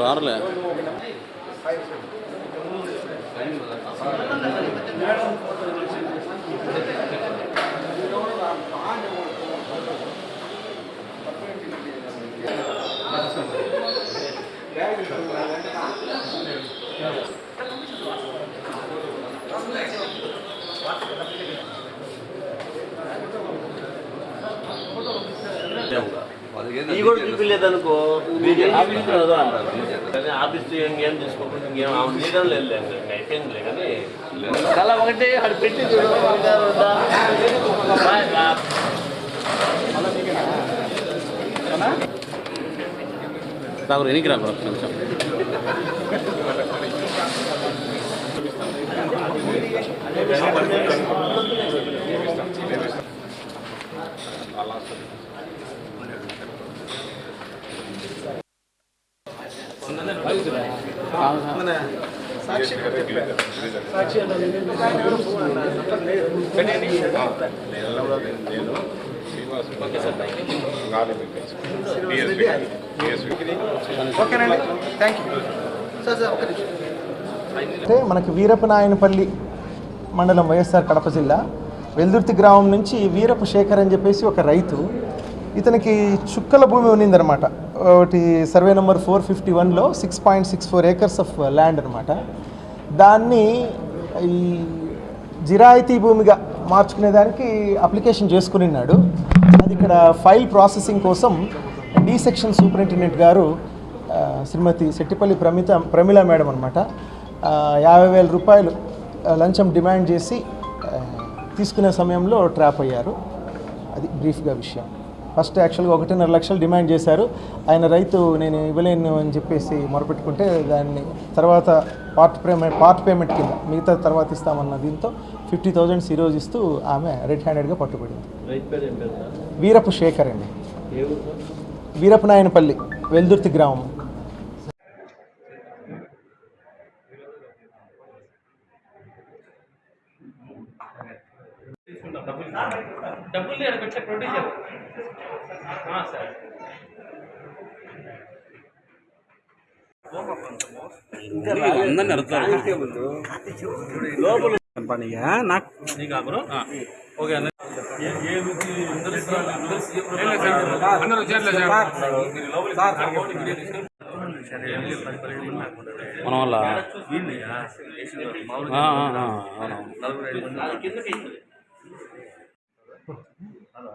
రారులే ఈ కూడా చూపించలేదు అనుకో చూపించలేదు అంటారు కానీ ఆఫీస్ ఇంకేం తీసుకోకుండా ఇంకేం ఆమె నీడం లేదు అయిపోయిందిలే కానీ కళ ఒకటే అక్కడ పెట్టి. నాకు ఎనికి రా ఒక నిమిషం. ఓకేనండి. థ్యాంక్ యూ మనకి వీరపనాయనపల్లి మండలం వైఎస్ఆర్ కడప జిల్లా వెల్దుర్తి గ్రామం నుంచి వీరపు శేఖర్ అని చెప్పేసి ఒక రైతు ఇతనికి చుక్కల భూమి ఉన్నిందనమాట. ఒకటి సర్వే నెంబర్ ఫోర్ ఫిఫ్టీ వన్లో six point six four acres of land అనమాట. దాన్ని ఈ జిరాయితీ భూమిగా మార్చుకునేదానికి అప్లికేషన్ చేసుకునిన్నాడు. అది ఇక్కడ ఫైల్ ప్రాసెసింగ్ కోసం డి సెక్షన్ సూపరింటెండెంట్ గారు శ్రీమతి శెట్టిపల్లి ప్రమిత ప్రమిళ మేడం అనమాట యాభై వేల రూపాయలు లంచం డిమాండ్ చేసి తీసుకునే సమయంలో ట్రాప్ అయ్యారు. అది బ్రీఫ్గా విషయం. ఫస్ట్ యాక్చువల్గా ఒకటిన్నర లక్షలు డిమాండ్ చేశారు ఆయన రైతు నేను ఇవ్వలేను అని చెప్పేసి మొరపెట్టుకుంటే దాన్ని తర్వాత పార్ట్ పేమెంట్ పార్ట్ పేమెంట్ కింద మిగతా తర్వాత ఇస్తామన్న దీంతో ఫిఫ్టీ థౌజండ్స్ ఈరోజు ఇస్తూ ఆమె రెడ్ హ్యాండెడ్గా పట్టుబడింది? వీరపు శేఖర్ అండి సార్? వీరపనాయనపల్లి వెల్దుర్తి గ్రామం డబ్బులు లేడు పెట్టే ప్రొడ్యూసర్ సార్ అందరిని అడుగుతారు నీకు బ్రో ఓకే మన వల్ల ఆ, ఆ, ఆ, అవునవును ಅಲ್ಲ